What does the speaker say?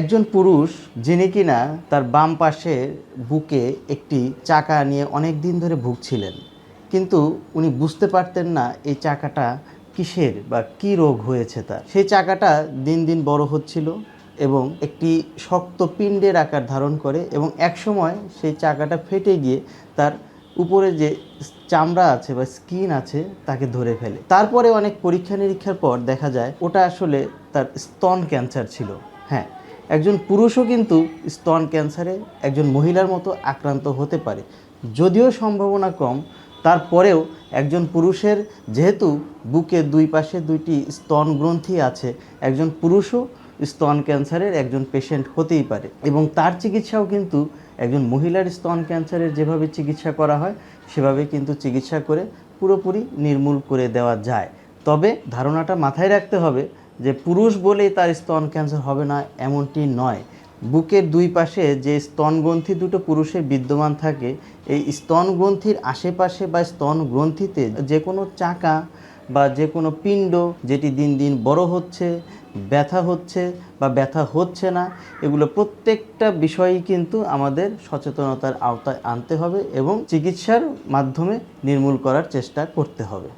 একজন পুরুষ যিনি কিনা তার বাম পাশে বুকে একটি চাকা নিয়ে অনেক দিন ধরে ভুগছিলেন। কিন্তু উনি বুঝতে পারতেন না এই চাকাটা কিসের বা কি রোগ হয়েছে তার। সেই চাকাটা দিন দিন বড় হচ্ছিল এবং একটি শক্ত পিণ্ডের আকার ধারণ করে এবং একসময় সেই চাকাটা ফেটে গিয়ে তার উপরে যে চামড়া আছে বা স্কিন আছে তাকে ধরে ফেলে। তারপরে অনেক পরীক্ষা নিরীক্ষার পর দেখা যায় ওটা আসলে তার স্তন ক্যান্সার ছিল। হ্যাঁ একজন পুরুষও কিন্তু স্তন ক্যান্সারে একজন মহিলার মতো আক্রান্ত হতে পারে। যদিও সম্ভাবনা কম, তারপরেও একজন পুরুষের যেহেতু বুকে দুই পাশে দুইটি স্তন গ্রন্থি আছে, একজন পুরুষও স্তন ক্যান্সারের একজন পেশেন্ট হতেই পারে এবং তার চিকিৎসাও কিন্তু একজন মহিলার স্তন ক্যান্সারের যেভাবে চিকিৎসা করা হয়, সেভাবে কিন্তু চিকিৎসা করে পুরোপুরি নির্মূল করে দেওয়া যায়। তবে ধারণাটা মাথায় রাখতে হবে যে পুরুষ বলেই তার স্তন ক্যান্সার হবে না, এমনটি নয়। বুকের দুই পাশে যে স্তন গ্রন্থি দুটো পুরুষের বিদ্যমান থাকে, এই স্তন গ্রন্থির আশেপাশে বা স্তন গ্রন্থিতে যে কোনো চাকা বা যে কোনো পিণ্ড যেটি দিন দিন বড় হচ্ছে, ব্যথা হচ্ছে বা ব্যথা হচ্ছে না, এগুলো প্রত্যেকটা বিষয়ই কিন্তু আমাদের সচেতনতার আওতায় আনতে হবে এবং চিকিৎসার মাধ্যমে নির্মূল করার চেষ্টা করতে হবে।